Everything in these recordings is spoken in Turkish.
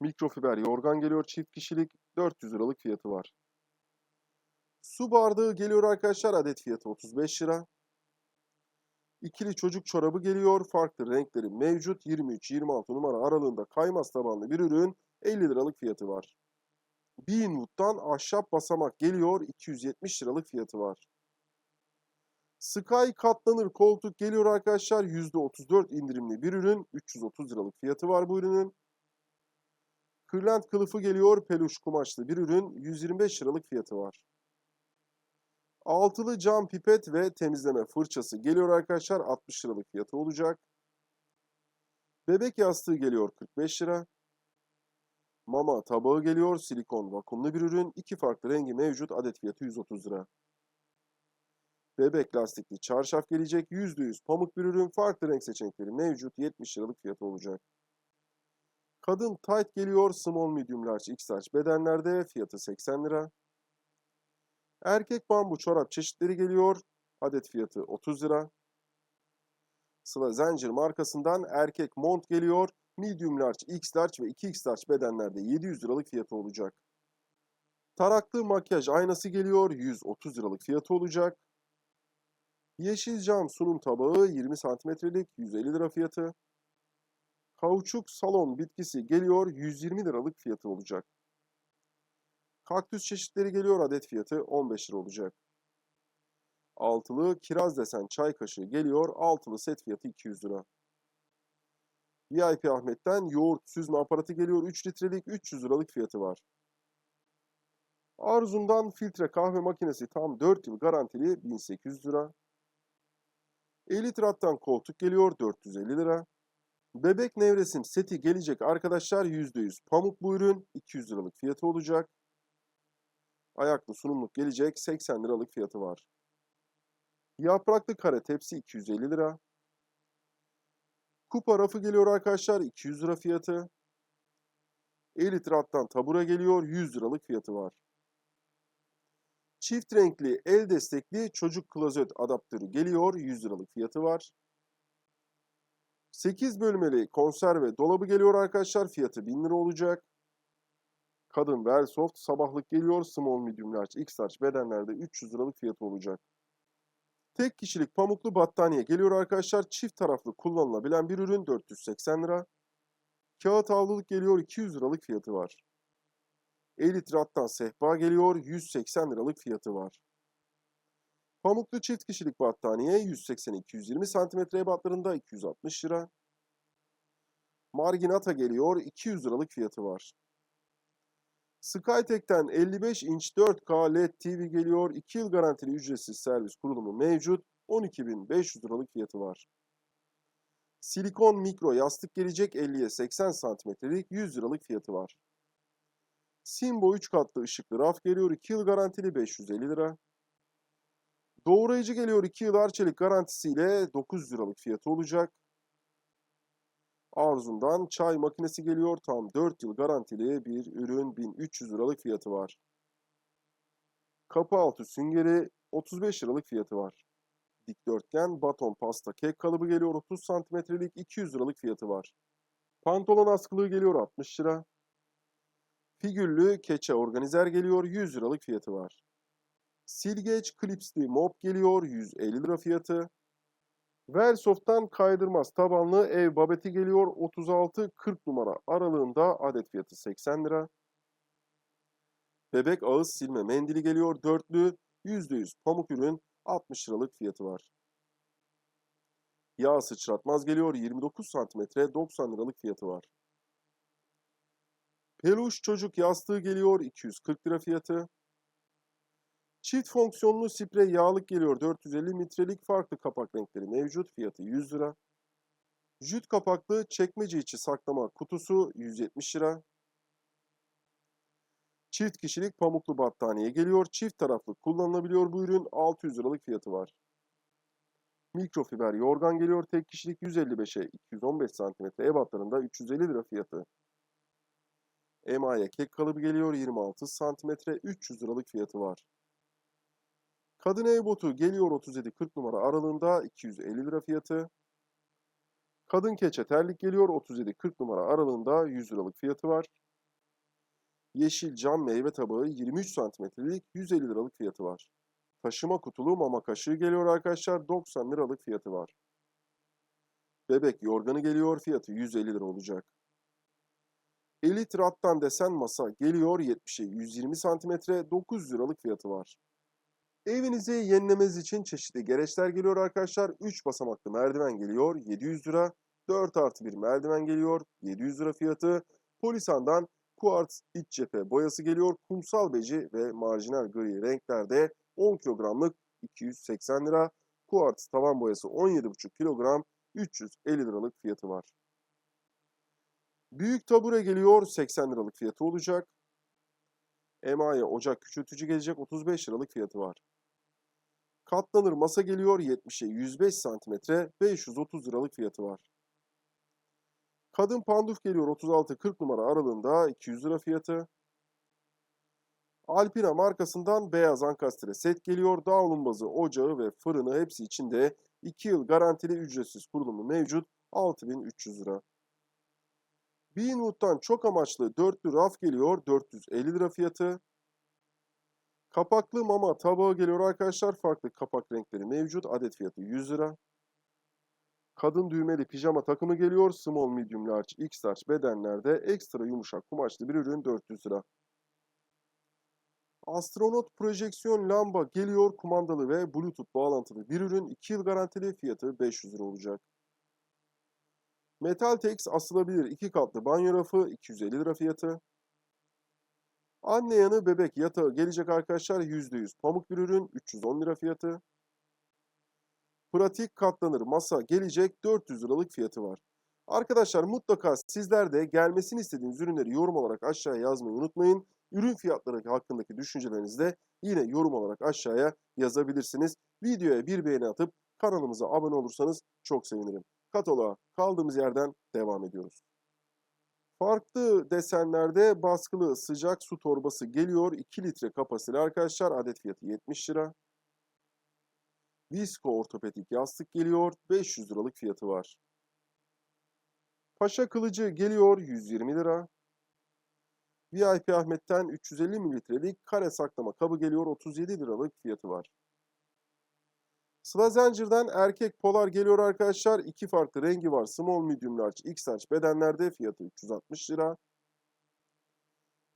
Mikrofiber yorgan geliyor çift kişilik 400 liralık fiyatı var. Su bardağı geliyor arkadaşlar adet fiyatı 35 lira. İkili çocuk çorabı geliyor. Farklı renkleri mevcut. 23-26 numara aralığında kaymaz tabanlı bir ürün. 50 liralık fiyatı var. Beanwood'dan ahşap basamak geliyor. 270 liralık fiyatı var. Sky katlanır koltuk geliyor arkadaşlar. %34 indirimli bir ürün. 330 liralık fiyatı var bu ürünün. Kırlent kılıfı geliyor. Peluş kumaşlı bir ürün. 125 liralık fiyatı var. Altılı cam pipet ve temizleme fırçası geliyor arkadaşlar. 60 liralık fiyatı olacak. Bebek yastığı geliyor 45 lira. Mama tabağı geliyor. Silikon vakumlu bir ürün. İki farklı rengi mevcut. Adet fiyatı 130 lira. Bebek lastikli çarşaf gelecek. %100 pamuk bir ürün. Farklı renk seçenekleri mevcut. 70 liralık fiyatı olacak. Kadın tight geliyor. Small, medium, large, x large bedenlerde. Fiyatı 80 lira. Erkek bambu çorap çeşitleri geliyor. Adet fiyatı 30 lira. Sıla Zincir markasından erkek mont geliyor. Medium large, x large ve 2x large bedenlerde 700 liralık fiyatı olacak. Taraklı makyaj aynası geliyor. 130 liralık fiyatı olacak. Yeşil cam sunum tabağı 20 santimetrelik 150 lira fiyatı. Kauçuk salon bitkisi geliyor 120 liralık fiyatı olacak. Kaktüs çeşitleri geliyor adet fiyatı 15 lira olacak. Altılı kiraz desen çay kaşığı geliyor altılı set fiyatı 200 lira. VIP Ahmet'ten yoğurt süzme aparatı geliyor 3 litrelik 300 liralık fiyatı var. Arzum'dan filtre kahve makinesi tam 4 yıl garantili 1800 lira. Elitrat'tan koltuk geliyor 450 lira. Bebek nevresim seti gelecek arkadaşlar %100 pamuk bu ürün 200 liralık fiyatı olacak. Ayaklı sunumluk gelecek 80 liralık fiyatı var. Yapraklı kare tepsi 250 lira. Kupa rafı geliyor arkadaşlar 200 lira fiyatı. Elit rattan tabura geliyor 100 liralık fiyatı var. Çift renkli el destekli çocuk klozet adaptörü geliyor 100 liralık fiyatı var. 8 bölmeli konserve dolabı geliyor arkadaşlar fiyatı 1000 lira olacak. Kadın Velsoft sabahlık geliyor. Small, medium, large, x large bedenlerde 300 liralık fiyatı olacak. Tek kişilik pamuklu battaniye geliyor arkadaşlar. Çift taraflı kullanılabilen bir ürün 480 lira. Kağıt havluluk geliyor 200 liralık fiyatı var. Elit rattan sehpa geliyor 180 liralık fiyatı var. Pamuklu çift kişilik battaniye 180-220 cm ebatlarında 260 lira. Marginata geliyor 200 liralık fiyatı var. Skytek'ten 55 inç 4K LED TV geliyor. 2 yıl garantili ücretsiz servis kurulumu mevcut. 12.500 liralık fiyatı var. Silikon mikro yastık gelecek 50'ye 80 santimetrelik 100 liralık fiyatı var. Simbo 3 katlı ışıklı raf geliyor 2 yıl garantili 550 lira. Doğrayıcı geliyor 2 yıl arçelik garantisiyle 900 liralık fiyatı olacak. Arzum'dan çay makinesi geliyor. Tam 4 yıl garantili bir ürün 1300 liralık fiyatı var. Kapı altı süngeri 35 liralık fiyatı var. Dikdörtgen baton pasta kek kalıbı geliyor 30 santimetrelik 200 liralık fiyatı var. Pantolon askılığı geliyor 60 lira. Figürlü keçe organizer geliyor 100 liralık fiyatı var. Silgeç klipsli mop geliyor 150 lira fiyatı. Velsoft'tan kaydırmaz tabanlı ev babeti geliyor 36-40 numara aralığında adet fiyatı 80 lira. Bebek ağız silme mendili geliyor dörtlü %100 pamuk ürün 60 liralık fiyatı var. Yağ sıçratmaz geliyor 29 cm 90 liralık fiyatı var. Peluş çocuk yastığı geliyor 240 lira fiyatı. Çift fonksiyonlu sprey yağlık geliyor 450 litrelik farklı kapak renkleri mevcut fiyatı 100 lira. Jüt kapaklı çekmece içi saklama kutusu 170 lira. Çift kişilik pamuklu battaniye geliyor. Çift taraflı kullanılabiliyor bu ürün 600 liralık fiyatı var. Mikrofiber yorgan geliyor tek kişilik 155'e 215 cm ebatlarında 350 lira fiyatı. Emaye kek kalıbı geliyor 26 cm 300 liralık fiyatı var. Kadın ev botu geliyor 37-40 numara aralığında 250 lira fiyatı. Kadın keçe terlik geliyor 37-40 numara aralığında 100 liralık fiyatı var. Yeşil cam meyve tabağı 23 santimetrelik 150 liralık fiyatı var. Taşıma kutulu mama kaşığı geliyor arkadaşlar 90 liralık fiyatı var. Bebek yorganı geliyor fiyatı 150 lira olacak. Elit rattan desen masa geliyor 70'e 120 santimetre 900 liralık fiyatı var. Evinizi yenilemeniz için çeşitli gereçler geliyor arkadaşlar. 3 basamaklı merdiven geliyor 700 lira. 4 artı bir merdiven geliyor 700 lira fiyatı. Polisan'dan kuartz iç cephe boyası geliyor. Kumsal beci ve marjinal gri renklerde 10 kilogramlık 280 lira. Kuartz tavan boyası 17,5 kilogram 350 liralık fiyatı var. Büyük tabure geliyor 80 liralık fiyatı olacak. Emaye ocak küçültücü gelecek 35 liralık fiyatı var. Katlanır masa geliyor 70'e 105 santimetre 530 liralık fiyatı var. Kadın panduf geliyor 36-40 numara aralığında 200 lira fiyatı. Alpina markasından beyaz ankastre set geliyor. Dağlumbazı, ocağı ve fırını hepsi içinde 2 yıl garantili ücretsiz kurulumu mevcut 6300 lira. Beanwood'dan çok amaçlı dörtlü raf geliyor 450 lira fiyatı. Kapaklı mama tabağı geliyor arkadaşlar. Farklı kapak renkleri mevcut. Adet fiyatı 100 lira. Kadın düğmeli pijama takımı geliyor. Small, medium, large, x large bedenlerde ekstra yumuşak kumaşlı bir ürün 400 lira. Astronot projeksiyon lamba geliyor. Kumandalı ve bluetooth bağlantılı bir ürün. 2 yıl garantili fiyatı 500 lira olacak. Metal Tex asılabilir 2 katlı banyo rafı 250 lira fiyatı. Anne yanı bebek yatağı gelecek arkadaşlar %100 pamuk bir ürün 310 lira fiyatı. Pratik katlanır masa gelecek 400 liralık fiyatı var. Arkadaşlar mutlaka sizler de gelmesini istediğiniz ürünleri yorum olarak aşağıya yazmayı unutmayın. Ürün fiyatları hakkındaki düşüncelerinizi de yine yorum olarak aşağıya yazabilirsiniz. Videoya bir beğeni atıp kanalımıza abone olursanız çok sevinirim. Kataloğa kaldığımız yerden devam ediyoruz. Farklı desenlerde baskılı sıcak su torbası geliyor. 2 litre kapasiteli arkadaşlar. Adet fiyatı 70 lira. Visco ortopedik yastık geliyor. 500 liralık fiyatı var. Paşa kılıcı geliyor 120 lira. VIP Ahmet'ten 350 mililitrelik kare saklama kabı geliyor 37 liralık fiyatı var. Sıla Zincir'den erkek polar geliyor arkadaşlar. İki farklı rengi var. Small, medium, large, x large bedenlerde fiyatı 360 lira.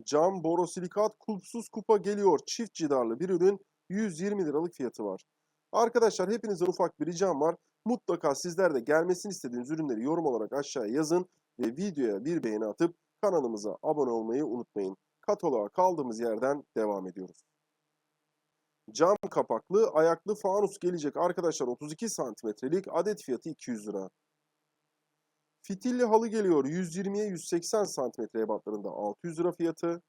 Cam borosilikat kulpsuz kupa geliyor. Çift cidarlı bir ürün 120 liralık fiyatı var. Arkadaşlar hepinizden ufak bir ricam var. Mutlaka sizler de gelmesini istediğiniz ürünleri yorum olarak aşağıya yazın ve videoya bir beğeni atıp kanalımıza abone olmayı unutmayın. Kataloğa kaldığımız yerden devam ediyoruz. Cam kapaklı ayaklı fanus gelecek arkadaşlar 32 santimetrelik adet fiyatı 200 lira. Fitilli halı geliyor 120'ye 180 santimetre ebatlarında 600 lira fiyatı.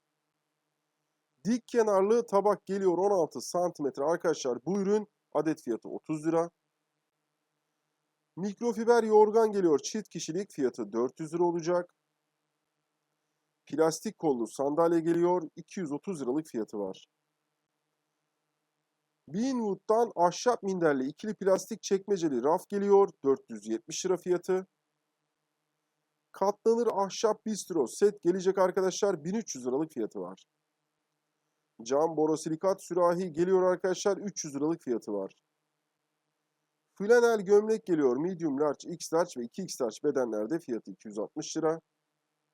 Dik kenarlı tabak geliyor 16 santimetre arkadaşlar bu ürün adet fiyatı 30 lira. Mikrofiber yorgan geliyor çift kişilik fiyatı 400 lira olacak. Plastik kollu sandalye geliyor 230 liralık fiyatı var. Beanwood'dan ahşap minderli ikili plastik çekmeceli raf geliyor. 470 lira fiyatı. Katlanır ahşap bistro set gelecek arkadaşlar. 1300 liralık fiyatı var. Cam borosilikat sürahi geliyor arkadaşlar. 300 liralık fiyatı var. Flanel gömlek geliyor. Medium, large, x large ve 2x large bedenlerde fiyatı 260 lira.